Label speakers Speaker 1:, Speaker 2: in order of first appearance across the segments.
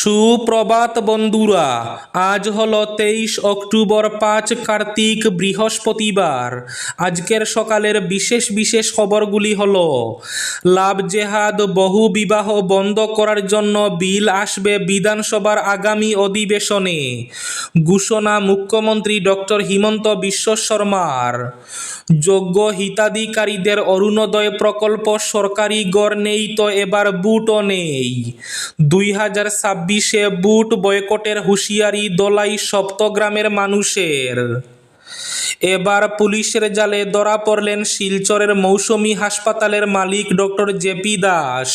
Speaker 1: সুপ্রভাত বন্ধুরা, আজ হল তেইশ অক্টোবর পাঁচ কার্তিক বৃহস্পতিবার। আজকের সকালের বিশেষ বিশেষ খবরগুলি হল, লাভ জেহাদ বহু বিবাহ বন্ধ করার জন্য বিল আসবে বিধানসভার আগামী অধিবেশনে, ঘোষণা মুখ্যমন্ত্রী ডক্টর হিমন্ত বিশ্ব শর্মার। যোগ্য হিতাধিকারীদের অরুণোদয় প্রকল্প সরকারি গড় নেই তো এবার বুটও নেই। দুই হাজার ছাব্বিশে বুট বয়কটের হুঁশিয়ারি দোলাই সপ্তগ্রামের মানুষের। এবার পুলিশের জালে ধরা পড়লেন শিলচরের মৌসুমী হাসপাতালের মালিক ডক্টর জেপি দাস।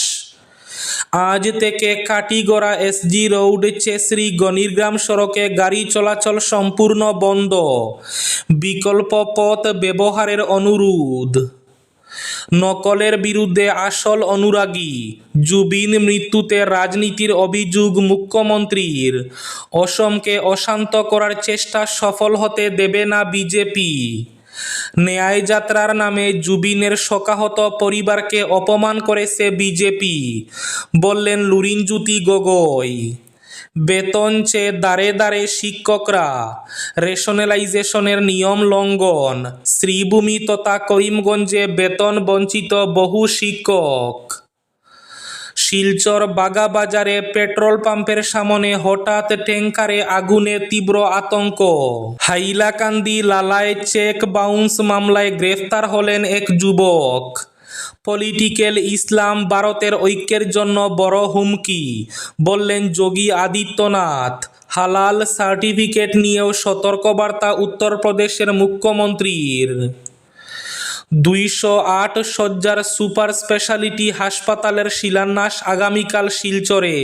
Speaker 1: আজ থেকে কাটিগড়া এসজি রোড, চেসরি গণিরগ্রাম সড়কে গাড়ি চলাচল সম্পূর্ণ বন্ধ। বিকল্প পথ ব্যবহারের অনুরোধ। নকলের বিরুদ্ধে আসল অনুরাগী জুবিন মৃত্যুতে রাজনীতির অভিযোগ মুখ্যমন্ত্রীর। অসমকে অশান্ত করার চেষ্টা সফল হতে দেবে না বিজেপি। ন্যায় যাত্রার নামে জুবিনের শোকাহত পরিবারকে অপমান করেছে বিজেপি, বললেন লুরিনজ্যোতি গগৈ। বেতন চেয়ে দাঁড়ে দাঁড়ে শিক্ষকরা। রেশনালাইজেশনের নিয়ম লঙ্ঘন। শ্রীভূমি তথা করিমগঞ্জে বেতন বঞ্চিত বহু শিক্ষক। শিলচর বাগাবাজারে পেট্রোল পাম্পের সামনে হঠাৎ ট্যাঙ্কারে আগুনে তীব্র আতঙ্ক। হাইলাকান্দি লালায় চেক বাউন্স মামলায় গ্রেফতার হলেন এক যুবক। পলিটিক্যাল ইসলাম ভারতের ঐক্যের জন্য বড় হুমকি। বললেন যোগী আদিত্যনাথ, হালাল সার্টিফিকেট নিয়েও সতর্কবার্তা উত্তরপ্রদেশের মুখ্যমন্ত্রীর। দুইশো আট শয্যার সুপার স্পেশালিটি হাসপাতালের শিলান্যাস আগামীকাল শিলচরে।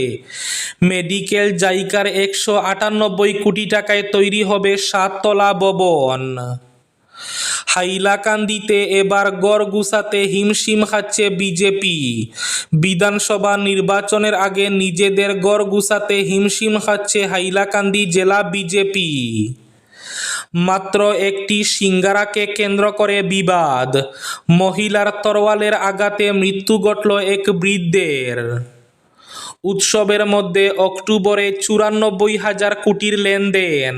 Speaker 1: মেডিকেল জাইকার একশো আটানব্বই কোটি টাকায় তৈরি হবে সাততলা ভবন। হাইলাকান্দিতে এবার গড় গুছাতে হিমশিম খাচ্ছে বিজেপি। বিধানসভা নির্বাচনের আগে নিজেদের গড় গুছাতে হিমশিম খাচ্ছে হাইলাকান্দি জেলা বিজেপি। মাত্র একটি সিঙ্গারাকে কেন্দ্র করে বিবাদ। মহিলার তরওয়ালের আঘাতে মৃত্যু ঘটল এক বৃদ্ধের। উৎসবের মধ্যে অক্টোবরে চুরানব্বই হাজার কোটির লেনদেন।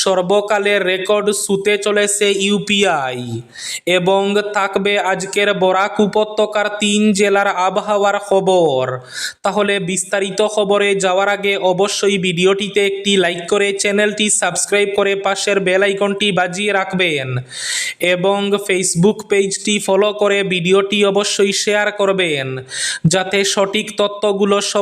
Speaker 1: সর্বকালের রেকর্ড সুতে চলেছে ইউপিআই এবং থাকবে আজকের বরাক উপত্যকার তিন জেলার আবহাওয়ার খবর। তাহলে বিস্তারিত খবরে যাওয়ার আগে অবশ্যই ভিডিওটিতে একটি লাইক করে চ্যানেলটি সাবস্ক্রাইব করে পাশের বেল আইকনটি বাজিয়ে রাখবেন এবং ফেসবুক পেজটি ফলো করে ভিডিওটি অবশ্যই শেয়ার করবেন, যাতে সঠিক তথ্যগুলো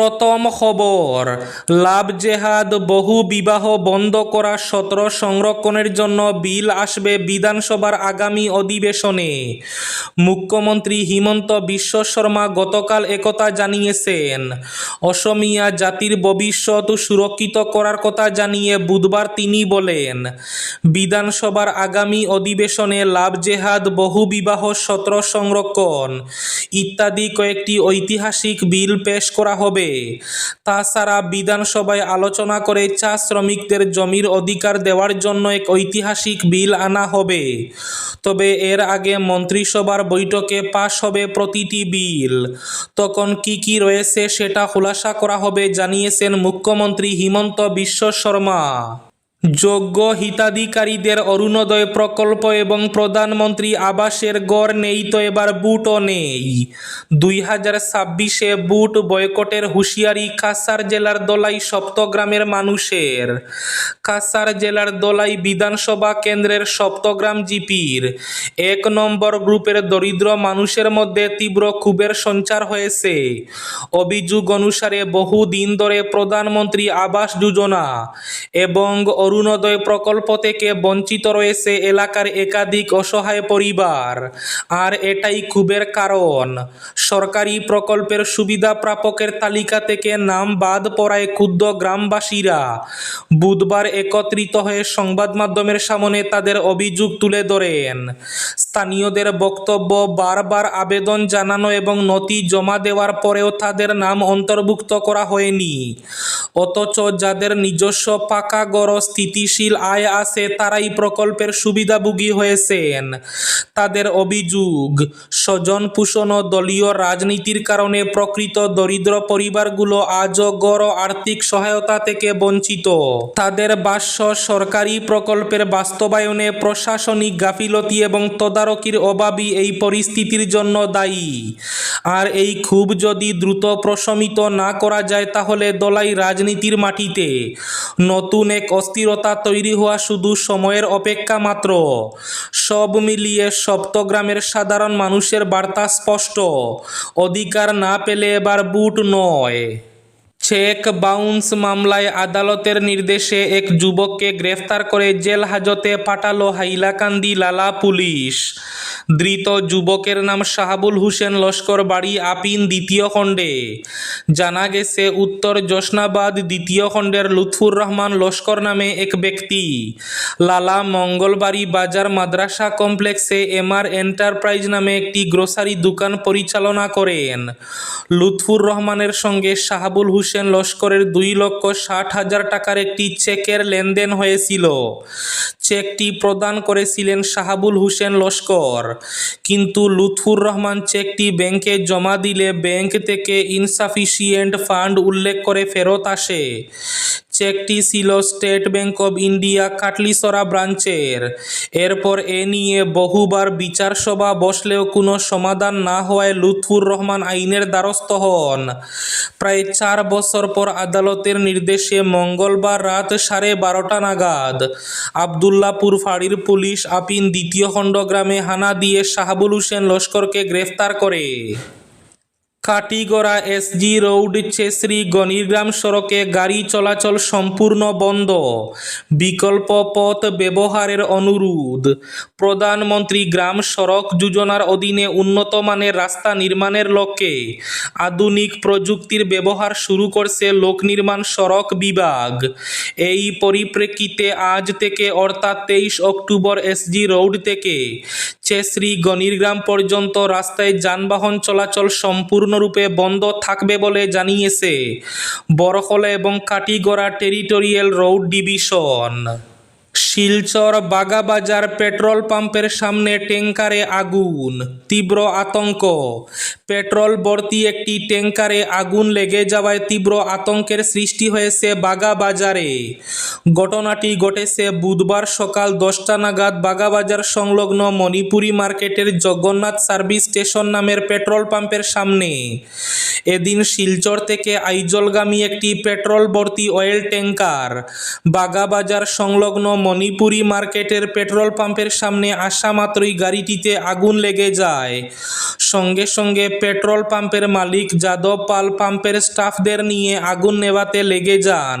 Speaker 1: প্রথম খবর, লাভ জেহাদ বহু বিবাহ বন্ধ করা সত্র সংরক্ষণের জন্য বিল আসবে বিধানসভার আগামী অধিবেশনে। মুখ্যমন্ত্রী হিমন্ত বিশ্ব শর্মা গতকাল একথা জানিয়েছেন। অসমিয়া জাতির ভবিষ্যৎ সুরক্ষিত করার কথা জানিয়ে বুধবার তিনি বলেন, বিধানসভার আগামী অধিবেশনে লাভ জেহাদ বহু বিবাহ সতেরো সংরক্ষণ ইত্যাদি কয়েকটি ঐতিহাসিক বিল পেশ করা হবে। তাছাড়া বিধানসভায় আলোচনা করে চা শ্রমিকদের জমির অধিকার দেওয়ার জন্য এক ঐতিহাসিক বিল আনা হবে। তবে এর আগে মন্ত্রিসভার বৈঠকে পাশ হবে প্রতিটি বিল। তখন কি কি রয়েছে সেটা খোলাসা করা হবে জানিয়েছেন মুখ্যমন্ত্রী হিমন্ত বিশ্ব শর্মা। যোগ্য হিতাধিকারীদের অরুণোদয় প্রকল্প এবং প্রধানমন্ত্রী আবাসের গড় নেই তো এবার বুটও নেই। দুই হাজার ছাব্বিশে বুট বয়কটের হুঁশিয়ারি কাসার জেলার দোলাই সপ্তগ্রামের মানুষের। কাসার জেলার দোলাই বিধানসভা কেন্দ্রের সপ্তগ্রাম জিপির। এক নম্বর গ্রুপের দরিদ্র মানুষের মধ্যে তীব্র ক্ষোভের সঞ্চার হয়েছে। অভিযোগ অনুসারে বহু দিন ধরে প্রধানমন্ত্রী আবাস যোজনা এবং অরুণোদয় প্রকল্প থেকে বঞ্চিত রয়েছে এলাকার একাধিক অসহায় পরিবার। আর এটাই ক্ষোভের কারণ। সরকারি প্রকল্পের সুবিধা প্রাপকের তালিকা থেকে নাম বাদ পড়ায় ক্ষুদ্র গ্রামবাসীরা। বুধবার একত্রিত হয়ে সংবাদ মাধ্যমের সামনে তাদের অভিযোগ তুলে ধরেন। স্থানীয়দের বক্তব্য বারবার আবেদন জানানো এবং নথি জমা দেওয়ার পরেও তাদের নাম অন্তর্ভুক্ত করা হয়নি। অথচ যাদের নিজস্ব পাকা গড় স্থিতিশীল আয় আছে, তারাই প্রকল্পের সুবিধাভোগী হয়েছেন। তাদের অভিযোগ, স্বজন পোষণ ও দলীয় রাজনীতির কারণে প্রকৃত দরিদ্র পরিবারগুলো আজও গড় আর্থিক সহায়তা থেকে বঞ্চিত। তাদের বাস্য সরকারি প্রকল্পের বাস্তবায়নে প্রশাসনিক গাফিলতি এবং তদারকির অভাবই এই পরিস্থিতির জন্য দায়ী। আর এই ক্ষোভ যদি দ্রুত প্রশমিত না করা যায়, তাহলে দলাই রাজনীতির মাটিতে। নতুন এক অস্থিরতা তৈরি হওয়া শুধু সময়ের অপেক্ষা মাত্র। সব মিলিয়ে সপ্তগ্রামের সাধারণ মানুষের বার্তা স্পষ্ট। অধিকার না পেলে এবার বুট নয়। চেক বাউন্স মামলায় আদালতের নির্দেশে এক যুবককে গ্রেফতার করে জেল হাজতে পাঠালো হাইলাকান্দি লালা পুলিশ। ধৃত যুবকের নাম শাহাবুল হোসেন লস্কর বাড়ি আপিন দ্বিতীয় খণ্ডে। জানা গেছে, উত্তর জশনাবাদ দ্বিতীয় খণ্ডের লুৎফুর রহমান লস্কর নামে এক ব্যক্তি। লালা মঙ্গলবাড়ি বাজার মাদ্রাসা কমপ্লেক্সে এমআর এন্টারপ্রাইজ নামে একটি গ্রোসারি দোকান পরিচালনা করেন। লুৎফুর রহমানের সঙ্গে শাহাবুল হোসেন লস্করের দুই লক্ষ ষাট হাজার টাকার একটি চেকের লেনদেন হয়েছিল। চেকটি প্রদান করেছিলেন শাহাবুল হোসেন লস্কর। কিন্তু লুৎফুর রহমান চেকটি ব্যাংকে জমা দিলে ব্যাংক থেকে ইনসাফিসিয়েন্ট ফান্ড উল্লেখ করে ফেরত আসে। চেকটি ছিল state bank of India Katlicherra ব্রাঞ্চের। এরপর এ নিয়ে বহুবার বিচার সভা বসলেও কোনো সমাধান না হওয়ায় লুৎফুর রহমান আইনের দ্বারস্থ হন। প্রায় চার বছর পর আদালতের নির্দেশে মঙ্গলবার রাত সাড়ে বারোটা নাগাদ আবদুল্লাপুর ফাঁড়ির পুলিশ আপিন দ্বিতীয় খণ্ড গ্রামে হানা দিয়ে শাহাবুল হোসেন লস্করকে গ্রেফতার করে। কাটিগড়া এসজি রোড চেসরি গণিরগ্রাম সড়কে গাড়ি চলাচল সম্পূর্ণ বন্ধ। বিকল্প পথ ব্যবহারের অনুরোধ। প্রধানমন্ত্রী গ্রাম সড়ক যোজনার অধীনে উন্নত মানের রাস্তা নির্মাণের লক্ষ্যে আধুনিক প্রযুক্তির ব্যবহার শুরু করছে লোক নির্মাণ সড়ক বিভাগ। এই পরিপ্রেক্ষিতে আজ থেকে অর্থাৎ তেইশ অক্টোবর এসজি রোড থেকে চেসরি গণিরগ্রাম পর্যন্ত রাস্তায় যানবাহন চলাচল সম্পূর্ণরূপে বন্ধ থাকবে বলে জানিয়েছে বরকলা এবং Katigorah territorial road division. Silchar Bagabazar petrol পাম্পের সামনে ট্যাঙ্কারে আগুন, তীব্র আতঙ্ক। পেট্রোল ভর্তি একটি ট্যাঙ্কারে আগুন লেগে যাওয়ায় তীব্র আতঙ্কের সৃষ্টি হয়েছে বাগাবাজারে। ঘটনাটি ঘটেছে বুধবার সকাল দশটা নাগাদ বাগাবাজার সংলগ্ন মণিপুরি মার্কেটের জগন্নাথ সার্ভিস স্টেশন নামের পেট্রোল পাম্পের সামনে। এদিন শিলচর থেকে আইজলগামী একটি পেট্রোল ভর্তি অয়েল ট্যাঙ্কার বাগাবাজার সংলগ্ন মণিপুরি মার্কেটের পেট্রোল পাম্পের সামনে আসা মাত্রই গাড়িটিতে আগুন লেগে যায়। সঙ্গে সঙ্গে পেট্রোল পাম্পের মালিক যাদব পাল পাম্পের স্টাফদের নিয়ে আগুন নেভাতে লেগে যান।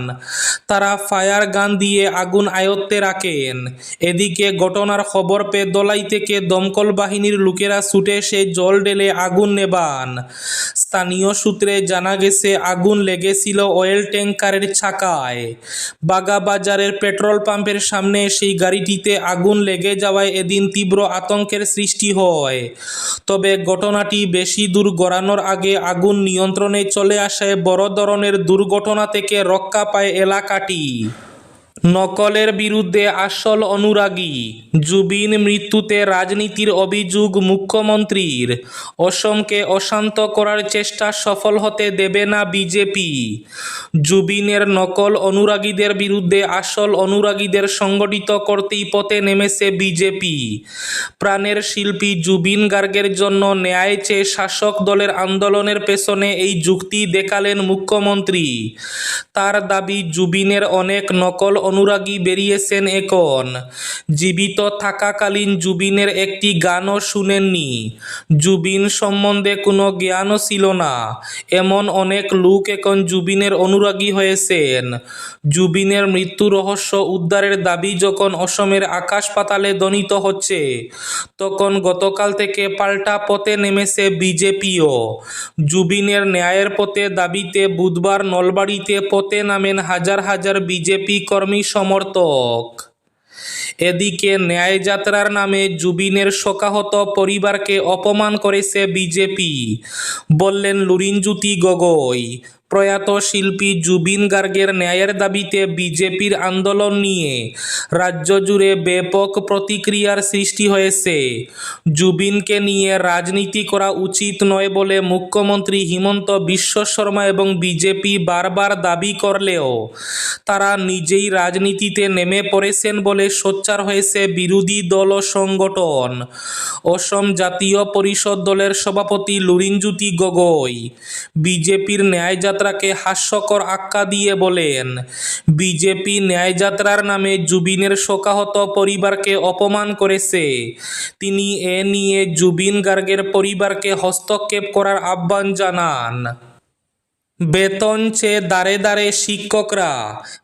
Speaker 1: তারা ফায়ার গান দিয়ে আগুন আয়ত্তে রাখেন। এদিকে ঘটনার খবর পেয়ে দলাই থেকে দমকল বাহিনীর লোকেরা ছুটে এসে জল ঢেলে আগুন নেবান স্থানীয় সূত্রে জানা গেছে, আগুন লেগেছিল অয়েল ট্যাঙ্কারের চাকায় বাগাবাজারের পেট্রোল পাম্পের সামনে সেই গাড়িটিতে আগুন লেগে যাওয়ায় এদিন তীব্র আতঙ্কের সৃষ্টি হয়। তবে ঘটনাটি বেশি দূর গড়ানোর আগে আগুন নিয়ন্ত্রণে চলে আসায় বড় ধরনের দুর্ঘটনা থেকে রক্ষা পায় এলাকাটি। নকলের বিরুদ্ধে আসল অনুরাগী, জুবিন মৃত্যুতে রাজনীতির অভিযোগ মুখ্যমন্ত্রীর। অসমকে অশান্ত করার চেষ্টা সফল হতে দেবে না বিজেপি। জুবিনের নকল অনুরাগীদের বিরুদ্ধে আসল অনুরাগীদের সংগঠিত করতেই পথে নেমেছে বিজেপি। প্রাণের শিল্পী জুবিন গার্গের জন্য ন্যায় চেয়ে শাসক দলের আন্দোলনের পেছনে এই যুক্তি দেখালেন মুখ্যমন্ত্রী। তার দাবি, জুবিনের অনেক নকল অনুরাগী বেরিয়েছেন এখন জীবিত থাকাকালীন জুবিনের একটি গানও শুনেননি। জুবিন সম্বন্ধে কোনো জ্ঞানও ছিল না। এমন অনেক লোক এখন জুবিনের অনুরাগী হয়েছেন। জুবিনের মৃত্যু রহস্য উদ্ধারের দাবি যখন অসমের আকাশ পাতালে ধ্বনিত হচ্ছে, তখন গতকাল থেকে পাল্টা পথে নেমেছে বিজেপিও। জুবিনের ন্যায়ের পথে দাবিতে বুধবার নলবাড়িতে পথে নামেন হাজার হাজার বিজেপি কর্মী সমর্থক। এদিকে ন্যায়যাত্রার নামে জুবিনের শোকাহত পরিবারকে অপমান করেছে বিজেপি। বললেন লুরিনজ্যোতি গগৈ প্রয়াত শিল্পী জুবিন গার্গের ন্যায়ের দাবিতে বিজেপির আন্দোলন নিয়ে রাজ্য জুড়ে ব্যাপক প্রতিক্রিয়ার সৃষ্টি হয়েছে। জুবিনকে নিয়ে রাজনীতি করা উচিত নয় বলে মুখ্যমন্ত্রী হিমন্ত বিশ্ব শর্মা এবং বিজেপি বারবার দাবি করলেও তারা নিজেই রাজনীতিতে নেমে পড়েছেন বলে সোচ্চার হয়েছে বিরোধী দল ও সংগঠন। অসম জাতীয় পরিষদ দলের সভাপতি লুরিনজ্যোতি গগৈ। বিজেপির ন্যায়যাত্রাকে হাস্যকর আক্কা দিয়ে বলেন, বিজেপি ন্যায়যাত্রার নামে জুবিনের শোকাহত পরিবারকে অপমান করেছে। তিনি এ নিয়ে জুবিন গার্গের পরিবারকে হস্তক্ষেপ করার আহ্বান জানান। বেতন চেয়ে দাঁড়ে দাঁড়ে শিক্ষকরা,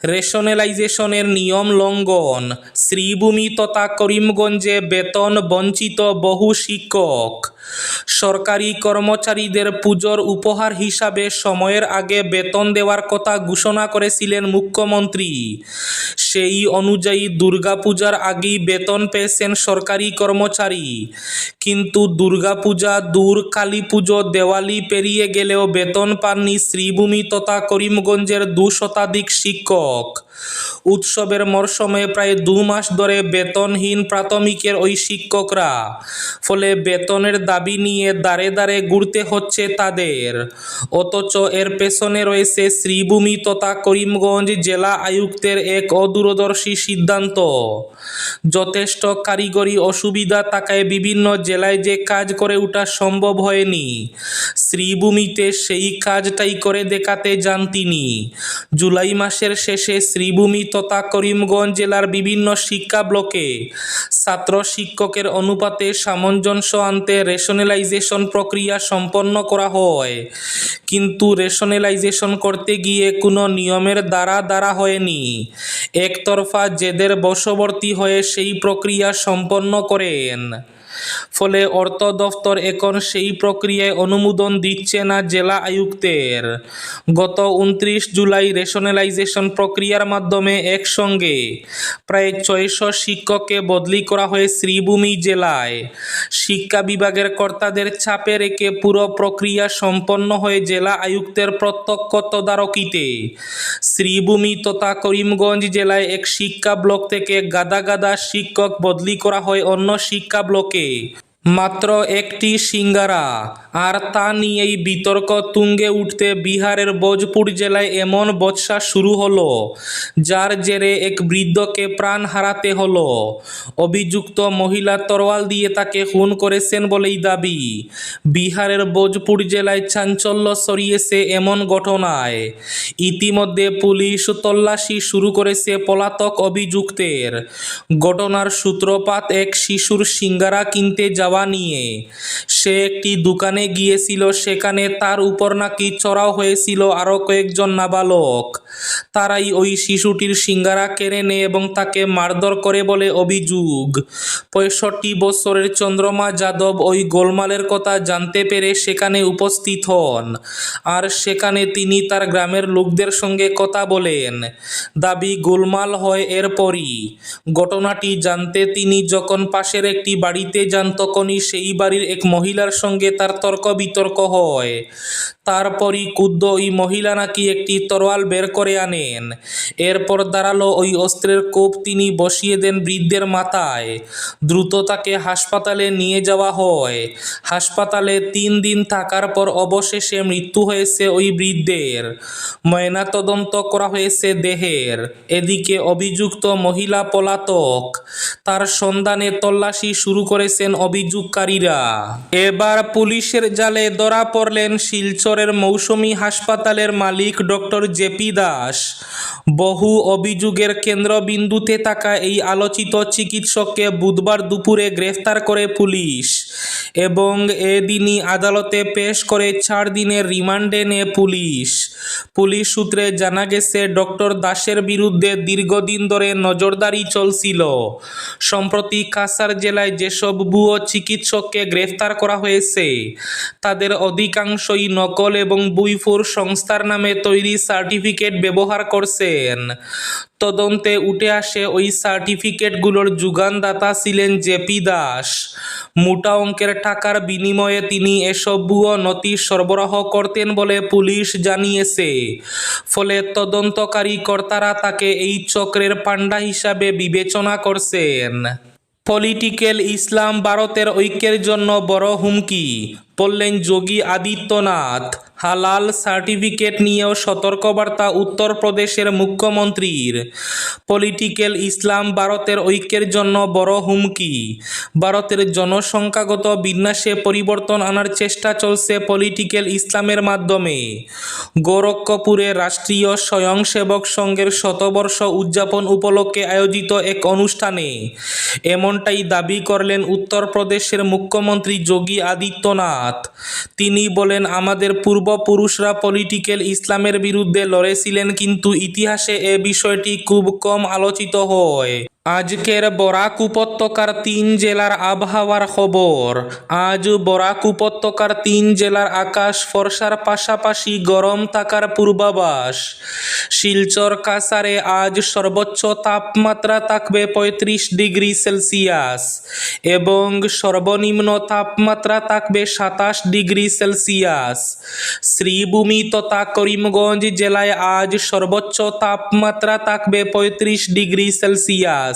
Speaker 1: রেশনালাইজেশনের নিয়ম লঙ্ঘন, শ্রীভূমি তথা করিমগঞ্জে বেতন বঞ্চিত বহু শিক্ষক। সরকারি কর্মচারীদের পুজোর উপহার হিসাবে সময়ের আগে বেতন দেওয়ার কথা ঘোষণা করেছিলেন মুখ্যমন্ত্রী। সেই অনুযায়ী দুর্গাপূজার আগেই বেতন পেয়েছেন সরকারি কর্মচারী। কিন্তু দুর্গাপূজা, দূর কালী পুজো দেওয়ালি পেরিয়ে গেলেও বেতন পাননি শ্রীভূমি তথা করিমগঞ্জের দু শতাধিক শিক্ষক। উৎসবের মরশুমে প্রায় দু মাস ধরে বেতনহীন প্রাথমিকের ওই শিক্ষকরা, ফলে বেতনের দাবি নিয়ে দাঁড়ে দাঁড়ে ঘুরতে হচ্ছে তাদের। অথচ এর পেছনে রয়েছে শ্রীভূমি তথা করিমগঞ্জ জেলা আয়ুক্তের এক অদূরদর্শী সিদ্ধান্ত। যথেষ্ট কারিগরি অসুবিধা থাকায় বিভিন্ন জেলায় যে কাজ করে ওঠা সম্ভব হয়নি। শ্রীভূমিতে সেই কাজটাই করে দেখাতে যান তিনি। জুলাই মাসের শেষে শ্রীভূমি তথা করিমগঞ্জ জেলার বিভিন্ন শিক্ষা ব্লকে ছাত্র শিক্ষকের অনুপাতে সামঞ্জস্য আনতে রেশনালাইজেশন প্রক্রিয়া সম্পন্ন করা হয়। কিন্তু রেশনালাইজেশন করতে গিয়ে কোনো নিয়মের দ্বারা দ্বারা হয়নি। একতরফা জেদের বশবর্তী হয়ে সেই প্রক্রিয়া সম্পন্ন করেন। ফলে অর্থ দফতর এখন সেই প্রক্রিয়ায় অনুমোদন দিচ্ছে না জেলা আয়ুক্তের। গত উনত্রিশ জুলাই রেশনালাইজেশন প্রক্রিয়ার মাধ্যমে একসঙ্গে প্রায় ছয়শো শিক্ষককে বদলি করা হয় শ্রীভূমি জেলায়। শিক্ষা বিভাগের কর্তাদের চাপে রেখে পুরো প্রক্রিয়া সম্পন্ন হয়ে জেলা আয়ুক্তের প্রত্যক্ষ তদারকিতে। শ্রীভূমি তথা করিমগঞ্জ জেলায় এক শিক্ষা ব্লক থেকে গাদা গাদা শিক্ষক বদলি করা হয় অন্য শিক্ষা ব্লকে। মাত্র একটি সিঙ্গারা। আর তা নিয়েই বিতর্ক তুঙ্গে উঠতে বিহারের ভোজপুর জেলায় এমন বচসা শুরু হলো, যার জেরে এক বৃদ্ধকে প্রাণ হারাতে হলো। অভিযুক্ত মহিলা তরোয়াল দিয়ে তাকে খুন করেছেন বলেই দাবি। বিহারের ভোজপুর জেলায় চাঞ্চল্য সরিয়েছে এমন ঘটনায়। ইতিমধ্যে পুলিশ তল্লাশি শুরু করেছে পলাতক অভিযুক্তের। ঘটনার সূত্রপাত এক শিশুর সিঙ্গারা কিনতে যাওয়া নিয়ে। সে একটি দোকানে গিয়েছিল, সেখানে তার উপর নাকি চড়াও হয়েছিল আরও কয়েকজন নাবালক। তারাই ওই শিশুটির সিঙ্গারা কেড়ে নেয় এবং তাকে মারধর করে বলে অভিযোগ। পঁয়ষট্টি বছরের চন্দ্রমা যাদব ওই গোলমালের কথা জানতে পেরে সেখানে উপস্থিত হন। আর সেখানে তিনি তার গ্রামের লোকদের সঙ্গে কথা বলেন। দাবি, গোলমাল হয় এরপরই ঘটনাটি জানতে তিনি যখন পাশের একটি বাড়িতে যান, তখনই সেই বাড়ির এক মহিলার সঙ্গে তার তর্ক বিতর্ক হয়। তারপরই ক্ষুদ্র ওই মহিলা নাকি একটি তরোয়াল বের করে আনেন। এরপর দাঁড়াল ওই অস্ত্রের কোপ তিনি বসিয়ে দেন বৃদ্ধের মাথায়। দ্রুত তাকে হাসপাতালে নিয়ে যাওয়া হয়। হাসপাতালে তিন দিন থাকার পর অবশেষে মৃত্যু হয়েছে ওই বৃদ্ধের। ময়নাতদন্ত করা হয়েছে দেহের। এদিকে অভিযুক্ত মহিলা পলাতক। তার সন্ধানে তল্লাশি শুরু করেছেন অভিযোগকারীরা এবার পুলিশের জালে ধরা পড়লেন শিলচরের মৌসুমী হাসপাতালের মালিক ডক্টর জেপি দাস। বহু অভিযোগের কেন্দ্রবিন্দুতে থাকা এই আলোচিত চিকিৎসককে বুধবার দুপুরে গ্রেফতার করে পুলিশ। এবং এদিনই আদালতে পেশ করে চার দিনের রিমান্ডে নেয় পুলিশ। পুলিশ সূত্রে জানা গেছে, ডক্টর দাসের বিরুদ্ধে দীর্ঘদিন ধরে নজরদারি চলছিল। সম্প্রতি কাসার জেলায় যেসব ভুয়ো চিকিৎসককে গ্রেফতার করা হয়েছে, তাদের অধিকাংশই নকল এবং বুইফুর সংস্থার নামে তৈরি সার্টিফিকেট ব্যবহার করছেন। তদন্তে উঠে আসে ওই সার্টিফিকেটগুলোর যোগানদাতা ছিলেন জেপি দাস। মোটা অঙ্কের টাকার বিনিময়ে তিনি এসব ভুয়ো নথি সরবরাহ করতেন বলে পুলিশ জানিয়েছে। ফলে তদন্তকারী কর্তারা তাকে এই চক্রের পাণ্ডা হিসাবে বিবেচনা করছেন। পলিটিক্যাল ইসলাম ভারতের ঐক্যের জন্য বড় হুমকি। বললেন যোগী আদিত্যনাথ। হালাল সার্টিফিকেট নিয়েও সতর্কবার্তা উত্তরপ্রদেশের মুখ্যমন্ত্রীর। পলিটিক্যাল ইসলাম ভারতের ঐক্যের জন্য বড় হুমকি। ভারতের জনসংখ্যাগত বিন্যাসে পরিবর্তন আনার চেষ্টা চলছে পলিটিক্যাল ইসলামের মাধ্যমে। গোরক্ষপুরে রাষ্ট্রীয় স্বয়ংসেবক সংঘের শতবর্ষ উদযাপন উপলক্ষে আয়োজিত এক অনুষ্ঠানে এমনটাই দাবি করলেন উত্তরপ্রদেশের মুখ্যমন্ত্রী যোগী আদিত্যনাথ। তিনি বলেন, আমাদের পূর্বপুরুষরা পলিটিক্যাল ইসলামের বিরুদ্ধে লড়েছিলেন, কিন্তু ইতিহাসে এ বিষয়টি খুব কম আলোচিত হয়। আজকের বরাক উপত্যকার তিন জেলার আবহাওয়ার খবর। আজ বরাক উপত্যকার তিন জেলার আকাশ ফর্সার পাশাপাশি গরম থাকার পূর্বাভাস। শিলচর কাসারে আজ সর্বোচ্চ তাপমাত্রা থাকবে পঁয়ত্রিশ ডিগ্রি সেলসিয়াস এবং সর্বনিম্ন তাপমাত্রা থাকবে সাতাশ ডিগ্রি সেলসিয়াস। শ্রীভূমি তথা করিমগঞ্জ জেলায় আজ সর্বোচ্চ তাপমাত্রা থাকবে পঁয়ত্রিশ ডিগ্রি সেলসিয়াস।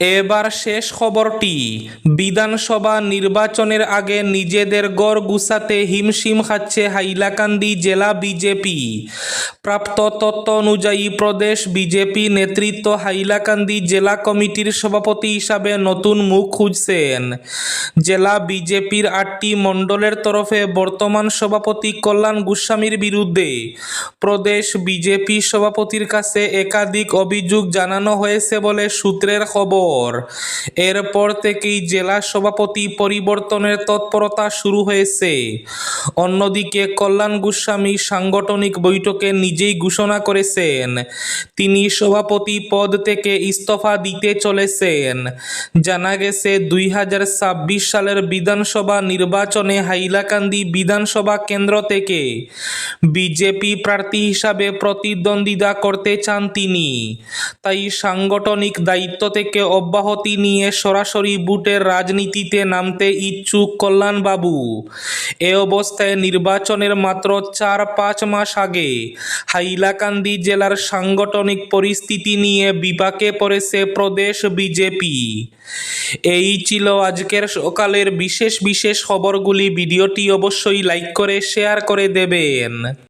Speaker 1: এবার শেষ খবরটি। বিধানসভা নির্বাচনের আগে নিজেদের গড় গুছাতে হিমশিম খাচ্ছে হাইলাকান্দি জেলা বিজেপি। প্রাপ্ত তথ্য অনুযায়ী প্রদেশ বিজেপি নেতৃত্ব হাইলাকান্দি জেলা কমিটির সভাপতি হিসাবে নতুন মুখ খুঁজছেন। জেলা বিজেপির আটটি মণ্ডলের তরফে বর্তমান সভাপতি কল্যাণ গোস্বামীর বিরুদ্ধে প্রদেশ বিজেপি সভাপতির কাছে একাধিক অভিযোগ জানানো হয়েছে বলে সূত্রের খবর। এরপর থেকেই জেলা সভাপতি পরিবর্তনের তৎপরতা শুরু হয়েছে। অন্যদিকে কল্যাণ গোস্বামী সাংগঠনিক বৈঠকে নিজেই ঘোষণা করেছেন, তিনি সভাপতি পদ থেকে ইস্তফা দিতে চলেছেন। জানা গেছে, দুই হাজার ছাব্বিশ সালের বিধানসভা নির্বাচনে হাইলাকান্দি বিধানসভা কেন্দ্র থেকে বিজেপি প্রার্থী হিসাবে প্রতিদ্বন্দ্বিতা করতে চান তিনি। তাই সাংগঠনিক দায়িত্ব থেকে অব্যাহতি নিয়ে সরাসরি বুটের রাজনীতিতে নামতে ইচ্ছুক কল্যাণবাবু। এ অবস্থায় নির্বাচনের মাত্র চার পাঁচ মাস আগে হাইলাকান্দি জেলার সাংগঠনিক পরিস্থিতি নিয়ে বিপাকে পড়েছে প্রদেশ বিজেপি। এই ছিল আজকের সকালের বিশেষ বিশেষ খবরগুলি। ভিডিওটি অবশ্যই লাইক করে, শেয়ার করে দেবেন।